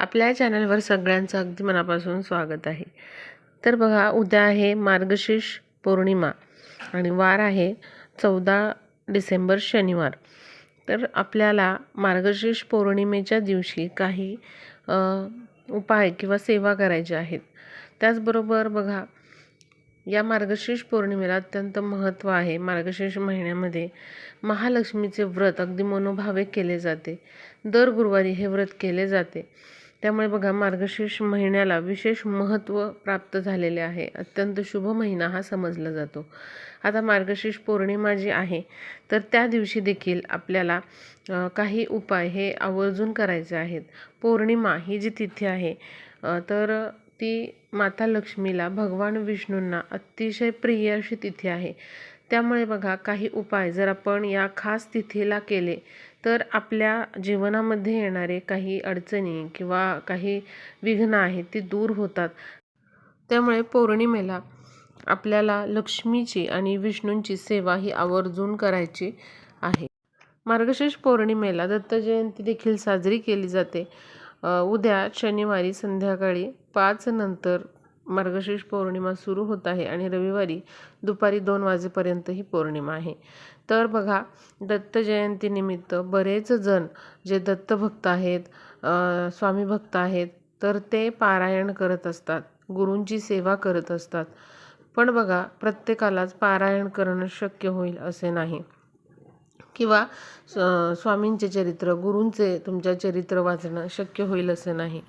आपल्या चॅनलवर सगळ्यांचं अगदी मनापासून स्वागत आहे. तर बघा उद्या आहे मार्गशीर्ष पौर्णिमा आणि वार आहे चौदा डिसेंबर शनिवार. तर आपल्याला मार्गशीर्ष पौर्णिमेच्या दिवशी काही उपाय किंवा सेवा करायच्या आहेत. त्याचबरोबर बघा या मार्गशीर्ष पौर्णिमेला अत्यंत महत्त्व आहे. मार्गशीर्ष महिन्यामध्ये महालक्ष्मीचे व्रत अगदी मनोभावे केले जाते. दर गुरुवारी हे व्रत केले जाते. त्यामुळे बघा मार्गशीर्ष महिन्याला विशेष महत्त्व प्राप्त झालेले आहे. अत्यंत शुभ महिना हा समजला जातो. आता मार्गशीर्ष पौर्णिमा जी आहे तर त्या दिवशी देखील आपल्याला काही उपाय हे आवर्जून करायचे आहेत. पौर्णिमा ही जी तिथी आहे तर ती माता लक्ष्मीला भगवान विष्णूंना अतिशय प्रिय अशी तिथी आहे. त्यामुळे बघा काही उपाय जर आपण या खास तिथीला केले तर आपल्या जीवनामध्ये येणारे काही अडचणी किंवा काही विघ्न आहेत ती दूर होतात. त्यामुळे पौर्णिमेला आपल्याला लक्ष्मीची आणि विष्णूंची सेवा ही आवर्जून करायची आहे. मार्गशीर्ष पौर्णिमेला दत्तजयंती देखील साजरी केली जाते. उद्या शनिवारी संध्याकाळी पाच नंतर मार्गशीर्ष पौर्णिमा सुरू होत आहे आणि रविवारी दुपारी दोन वाजेपर्यंत ही पौर्णिमा आहे. तर बघा दत्त जयंतीनिमित्त बरेच जण जे दत्तभक्त आहेत स्वामी भक्त आहेत तर ते पारायण करत असतात गुरूंची सेवा करत असतात. पण बघा प्रत्येकालाच पारायण करणं शक्य होईल असे नाही. किंवा स्वामींचे चरित्र गुरूंचे तुमच्या चरित्र वाचणं शक्य होईल असं नाही.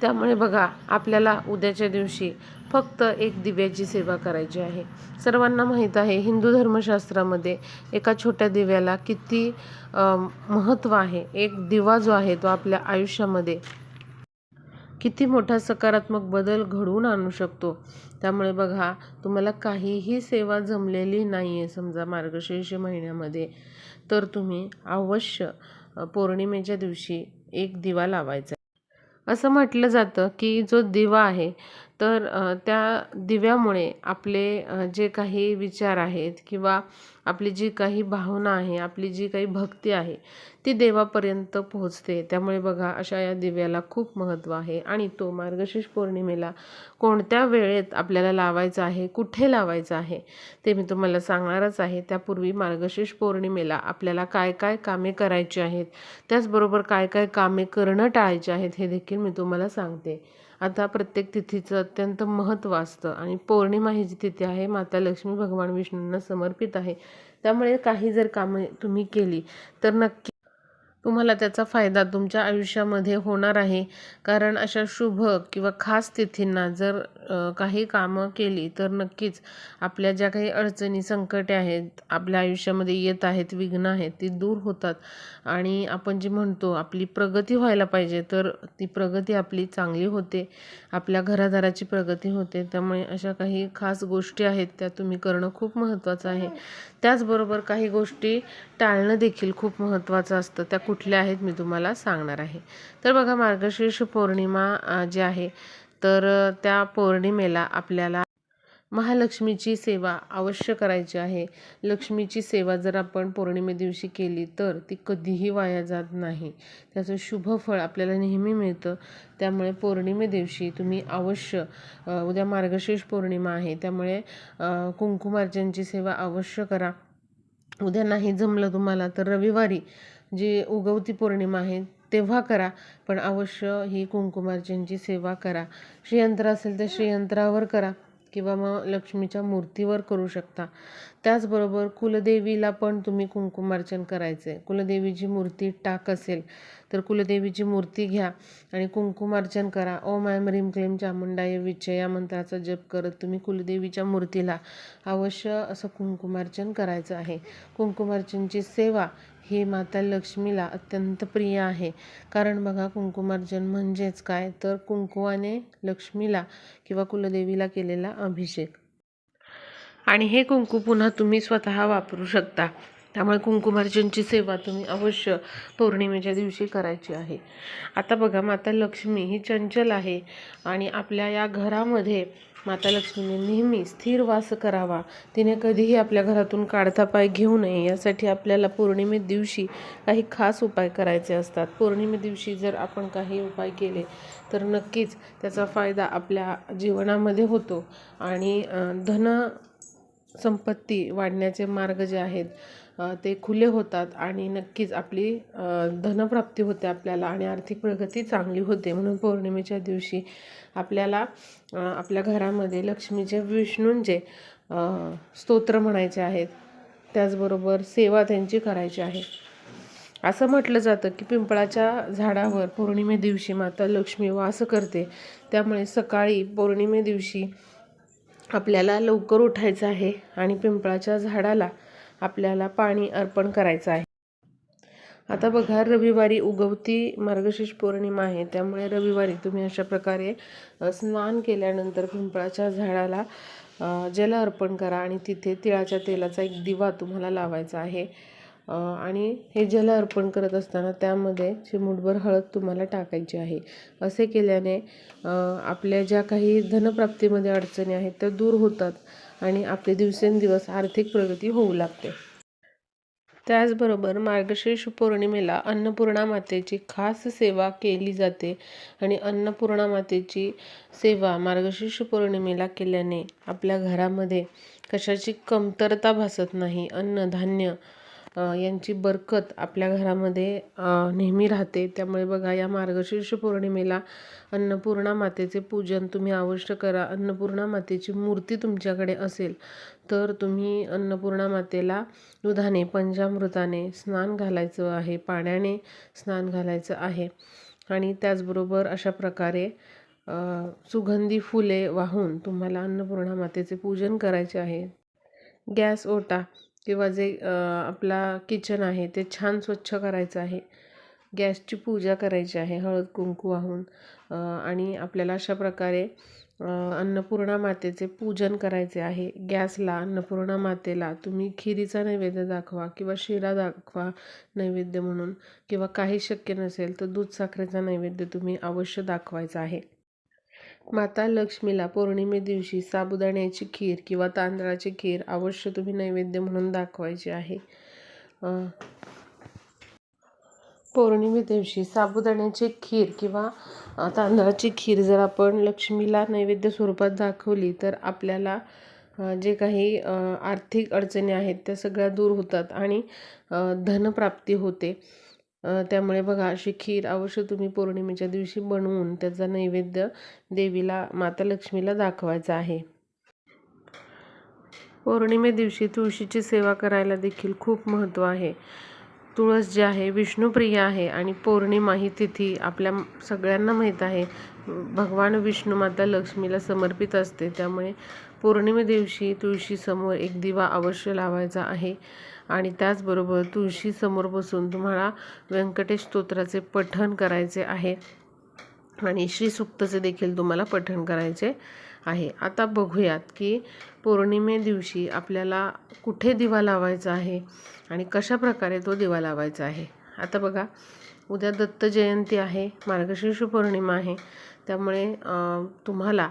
त्यामुळे बघा आपल्याला उद्याच्या दिवशी फक्त एक दिव्याची सेवा करायची आहे. सर्वांना माहीत आहे हिंदू धर्मशास्त्रामध्ये एका छोट्या दिव्याला किती महत्त्व आहे. एक दिवा जो आहे तो आपल्या आयुष्यामध्ये किती मोठा सकारात्मक बदल घडवून आणू शकतो? त्यामुळे बघा तुम्हाला काहीही सेवा जमलेली नाही आहे समजा मार्गशीर्ष महिन्यामध्ये. तर तुम्ही अवश्य पौर्णिमेच्या दिवशी एक दिवा लावायचा. असं म्हटलं जातं की जो दिवा आहे तर त्या दिव्यामुळे आपले जे काही विचार आहेत किंवा आपली जी काही भावना आहे आपली जी काही भक्ती आहे ती देवापर्यंत पोहोचते. त्यामुळे बघा अशा या दिव्याला खूप महत्त्व आहे. आणि तो मार्गशीर्ष पौर्णिमेला कोणत्या वेळेत आपल्याला लावायचा आहे कुठे लावायचा आहे ते मी तुम्हाला सांगणारच आहे. त्यापूर्वी मार्गशीर्ष पौर्णिमेला आपल्याला काय काय कामे करायची आहेत त्याचबरोबर काय काय कामे करणं टाळायची आहेत हे देखील मी तुम्हाला सांगते. आता प्रत्येक तिथीचं अत्यंत महत्त्व असतं. आणि पौर्णिमा ही जी तिथी आहे माता लक्ष्मी भगवान विष्णूंना समर्पित आहे. त्यामुळे काही जर कामे तुम्ही केली तर नक्की तुम्हाला त्याचा फायदा तुमच्या आयुष्यामध्ये होणार आहे. कारण अशा शुभ किंवा खास तिथींना जर काही कामं केली तर नक्कीच आपल्या ज्या काही अडचणी संकटे आहेत आपल्या आयुष्यामध्ये येत आहेत विघ्न आहेत ती दूर होतात. आणि आपण जी म्हणतो आपली प्रगती व्हायला पाहिजे तर ती प्रगती आपली चांगली होते. आपल्या घरादाराची प्रगती होते. त्यामुळे अशा काही खास गोष्टी आहेत त्या तुम्ही करणं खूप महत्त्वाचं आहे. त्याचबरोबर काही गोष्टी टाळणं देखील खूप महत्त्वाचं असतं. त्या कुठल्या आहेत मी तुम्हाला सांगणार आहे. तर बघा मार्गशीर्ष पौर्णिमा जी आहे तर त्या पौर्णिमेला आपल्याला महालक्ष्मीची सेवा अवश्य करायची आहे. लक्ष्मीची सेवा जर आपण पौर्णिमे दिवशी केली तर ती कधीही वाया जात नाही. त्याचं शुभ फळ आपल्याला नेहमी मिळतं. त्यामुळे पौर्णिमे दिवशी तुम्ही अवश्य उद्या मार्गशीर्ष पौर्णिमा आहे त्यामुळे कुंकुमार्जनची सेवा अवश्य करा. उद्या नाही जमलं तुम्हाला तर रविवारी जी उगवती पौर्णिमा आहे तेव्हा करा. पण अवश्य ही कुंकुमार्चनची सेवा करा. श्रीयंत्र असेल तर श्रीयंत्रावर करा किंवा मग लक्ष्मीच्या मूर्तीवर करू शकता. त्याचबरोबर कुलदेवीला पण तुम्ही कुंकुमार्चन करायचं आहे कुलदेवीची मूर्ती टाक असेल तर कुलदेवीची मूर्ती घ्या आणि कुंकुमार्चन करा. ओम ऐम ह्रीम क्लीम चामुंडाय विचय या मंत्राचा जप करत तुम्ही कुलदेवीच्या मूर्तीला अवश्य असं कुंकुमार्चन करायचं आहे. कुंकुमार्चनची सेवा हे माता लक्ष्मीला अत्यंत प्रिय आहे. कारण बघा कुंकुमार्जन म्हणजेच काय? तर कुंकुवाने लक्ष्मीला किंवा कुलदेवीला केलेला अभिषेक. आणि हे कुंकू पुन्हा तुम्ही स्वतः वापरू शकता. त्यामुळे कुंकुमार्जनची सेवा तुम्ही अवश्य पौर्णिमेच्या दिवशी करायची आहे. आता बघा माता लक्ष्मी ही चंचल आहे. आणि आपल्या या घरामध्ये माता लक्ष्मीने नेहमी स्थिर वास करावा. तिने कधीही आपल्या घरातून काढता पाय घेऊ नये. यासाठी आपल्याला पौर्णिमे दिवशी काही खास उपाय करायचे असतात. पौर्णिमे दिवशी जर आपण काही उपाय केले तर नक्कीच त्याचा फायदा आपल्या जीवनामध्ये होतो. आणि धन संपत्ती वाढण्याचे मार्ग जे आहेत ते खुले होतात आणि नक्कीच आपली धनप्राप्ती होते आपल्याला आणि आर्थिक प्रगती चांगली होते. म्हणून पौर्णिमेच्या दिवशी आपल्याला आपल्या घरामध्ये लक्ष्मीचे विष्णूंचे स्तोत्र म्हणायचे आहेत. त्याचबरोबर सेवा त्यांची करायची आहे. असं म्हटलं जातं की पिंपळाच्या झाडावर पौर्णिमे दिवशी माता लक्ष्मी वास करते. त्यामुळे सकाळी पौर्णिमे दिवशी आपल्याला लवकर उठायचं आहे आणि पिंपळाच्या झाडाला आपल्याला पाणी अर्पण करायचं आहे. आता बघा रविवारी उगवती मार्गशीर्ष पौर्णिमा आहे. त्यामुळे रविवारी तुम्ही अशा प्रकारे स्नान केल्यानंतर पिंपळाच्या झाडाला जल अर्पण करा आणि तिथे तिळाच्या तेलाचा एक दिवा तुम्हाला लावायचा आहे. आणि हे जल अर्पण करत असताना त्यामध्ये चिमूटभर हळद तुम्हाला टाकायची आहे. असे केल्याने आपल्या ज्या काही धनप्राप्तीमध्ये अडचणी आहेत त्या दूर होतात आणि आपले दिवसेंदिवस आर्थिक प्रगती होऊ लागते. त्याचबरोबर मार्गशीर्ष पौर्णिमेला अन्नपूर्णा मातेची खास सेवा केली जाते आणि अन्नपूर्णा मातेची सेवा मार्गशीर्ष पौर्णिमेला केल्याने आपल्या घरामध्ये कशाची कमतरता भासत नाही अन्नधान्य यांची बरकत आपल्या घरामध्ये नेहमी राहते. त्यामुळे बघा या मार्गशीर्ष पौर्णिमेला अन्नपूर्णा मातेचे पूजन तुम्ही अवश्य करा. अन्नपूर्णा मातेची मूर्ती तुमच्याकडे असेल तर तुम्ही अन्नपूर्णा मातेला दुधाने पंचामृताने स्नान घालायचं आहे पाण्याने स्नान घालायचं आहे. आणि त्याचबरोबर अशा प्रकारे सुगंधी फुले वाहून तुम्हाला अन्नपूर्णा मातेचे पूजन करायचे आहे. गॅस ओटा. किंवा जे आपला किचन आहे ते छान स्वच्छ करायचं आहे. गॅसची पूजा करायची आहे हळद कुंकू वाहून. आणि आपल्याला अशा प्रकारे अन्नपूर्णा मातेचे पूजन करायचे आहे. गॅसला अन्नपूर्णा मातेला तुम्ही खिरीचा नैवेद्य दाखवा किंवा शिरा दाखवा नैवेद्य म्हणून. किंवा काही शक्य नसेल तर दूध साखरेचा नैवेद्य तुम्ही अवश्य दाखवायचा आहे. माता लक्ष्मीला पौर्णिमे दिवशी साबुदाण्याची खीर किंवा तांदळाची खीर अवश्य तुम्ही नैवेद्य म्हणून दाखवायची आहे. पौर्णिमे दिवशी साबुदाण्याची खीर किंवा तांदळाची खीर जर आपण लक्ष्मीला नैवेद्य स्वरूपात दाखवली तर आपल्याला जे काही आर्थिक अडचणी आहेत त्या सगळ्या दूर होतात आणि धनप्राप्ती होते. त्यामुळे बघा अशी खीर अवश्य तुम्ही पौर्णिमेच्या दिवशी बनवून त्याचा नैवेद्य देवीला माता लक्ष्मीला दाखवायचा आहे. पौर्णिमे दिवशी तुळशीची सेवा करायला देखील खूप महत्त्व आहे. तुळस जी आहे विष्णुप्रिय आहे आणि पौर्णिमा ही तिथी आपल्या सगळ्यांना माहीत आहे. भगवान विष्णू माता लक्ष्मीला समर्पित असते. त्यामुळे पौर्णिमे दिवशी तुळशीसमोर एक दिवा अवश्य लावायचा आहे. आणि त्याचबरोबर तुळशीसमोर बसून तुम्हाला व्यंकटेश स्तोत्राचे पठण करायचे आहे. आणि श्री सुक्तचे देखील तुम्हाला पठण करायचे आहे. आता बघूयात की पौर्णिमे दिवशी आपल्याला कुठे दिवा लावायचा आहे आणि कशा प्रकारे तो दिवा लावायचा आहे. आता बघा उद्या दत्त जयंती आहे मार्गशीर्ष पौर्णिमा आहे. त्यामुळे तुम्हाला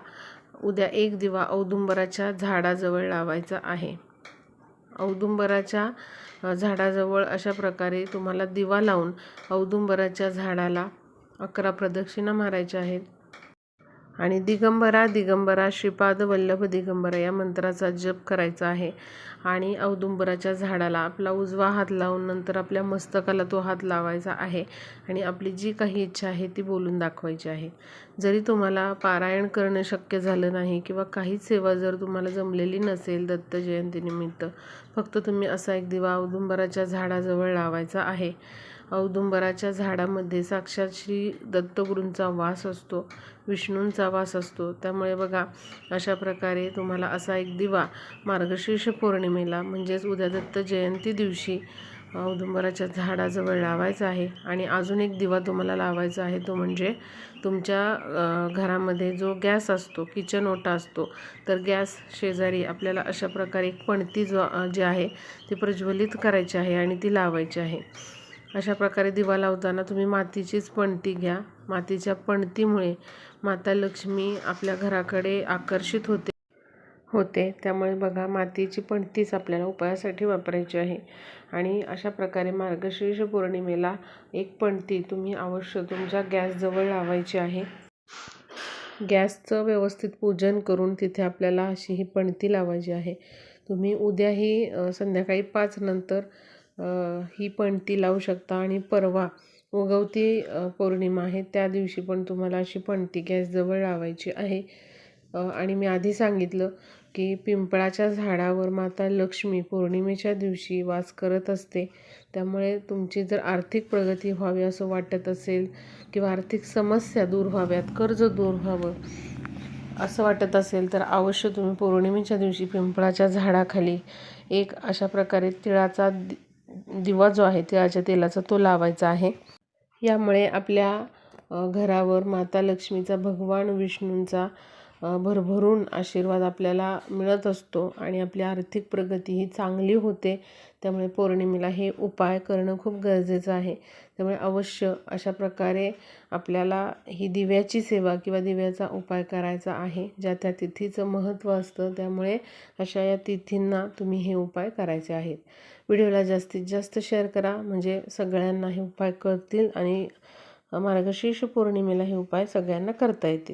उद्या एक दिवा औदुंबराच्या झाडाजवळ लावायचा आहे. औदुंबराच्या झाडाजवळ अशा प्रकारे तुम्हाला दिवा लावून औदुंबराच्या झाडाला अकरा प्रदक्षिणा मारायच्या आहेत. आणि दिगंबरा दिगंबरा श्रीपाद वल्लभ दिगंबरा या मंत्राचा जप करायचा आहे. आणि औदुंबराच्या झाडाला आपला उजवा हात लावून नंतर आपल्या मस्तकाला तो हात लावायचा आहे. आणि आपली जी काही इच्छा आहे ती बोलून दाखवायची आहे. जरी तुम्हाला पारायण करणं शक्य झालं नाही किंवा काहीच सेवा जर तुम्हाला जमलेली नसेल दत्त जयंतीनिमित्त फक्त तुम्ही असा एक दिवा औदुंबराच्या झाडाजवळ लावायचा आहे. औदुंबराच्या झाडामध्ये साक्षात श्री दत्तगुरूंचा वास असतो विष्णूंचा वास असतो. त्यामुळे बघा अशा प्रकारे तुम्हाला असा एक दिवा मार्गशीर्ष पौर्णिमेला म्हणजेच उद्या दत्त जयंती दिवशी औदुंबराच्या झाडाजवळ लावायचा आहे. आणि अजून एक दिवा तुम्हाला लावायचा आहे तो म्हणजे तुमच्या घरामध्ये जो गॅस असतो किचन ओटा असतो तर गॅस शेजारी आपल्याला अशा प्रकारे एक पणती जो जी आहे ती प्रज्वलित करायची आहे आणि ती लावायची आहे. अशा प्रकारे दिवा लावताना तुम्ही मातीचीच पणती घ्या. मातीच्या पणतीमुळे माता लक्ष्मी आपल्या घराकडे आकर्षित होते. होते. त्यामुळे बघा मातीची पणतीच आपल्याला उपायासाठी वापरायची आहे. आणि अशा प्रकारे मार्गशीर्ष पौर्णिमेला एक पणती तुम्ही अवश्य तुमच्या गॅसजवळ लावायची आहे. गॅसचं व्यवस्थित पूजन करून तिथे आपल्याला अशी ही पणती लावायची आहे. तुम्ही उद्याही संध्याकाळी पाच नंतर ही पणती लावू शकता. आणि परवा उगवती पौर्णिमा आहे त्या दिवशी पण तुम्हाला अशी पणती गॅसजवळ लावायची आहे. आणि मी आधी सांगितलं की पिंपळाच्या झाडावर माता लक्ष्मी पौर्णिमेच्या दिवशी वास करत असते. त्यामुळे तुमची जर आर्थिक प्रगती व्हावी असं वाटत असेल किंवा आर्थिक समस्या दूर व्हाव्यात कर्ज दूर व्हावं असं वाटत असेल तर अवश्य तुम्ही पौर्णिमेच्या दिवशी पिंपळाच्या झाडाखाली एक अशा प्रकारे तिळाचा दि दिवा जो आहे तिळाच्या तेलाचा तो लावायचा आहे. यामुळे आपल्या घरावर माता लक्ष्मीचा भगवान विष्णूंचा भरभरून आशीर्वाद आपल्याला मिळत असतो आणि आपली आर्थिक प्रगती ही चांगली होते. त्यामुळे पौर्णिमेला हे उपाय करणं खूप गरजेचं आहे. त्यामुळे अवश्य अशा प्रकारे आपल्याला ही दिव्याची सेवा किंवा दिव्याचा उपाय करायचा आहे ज्या त्या तिथीचं महत्त्व असतं. त्यामुळे अशा या तिथींना तुम्ही हे उपाय करायचे आहेत. व्हिडिओला जास्तीत जास्त शेअर करा म्हणजे सगळ्यांना हे उपाय करतील आणि मार्गशीर्ष पौर्णिमेला हे उपाय सगळ्यांना करता येतील.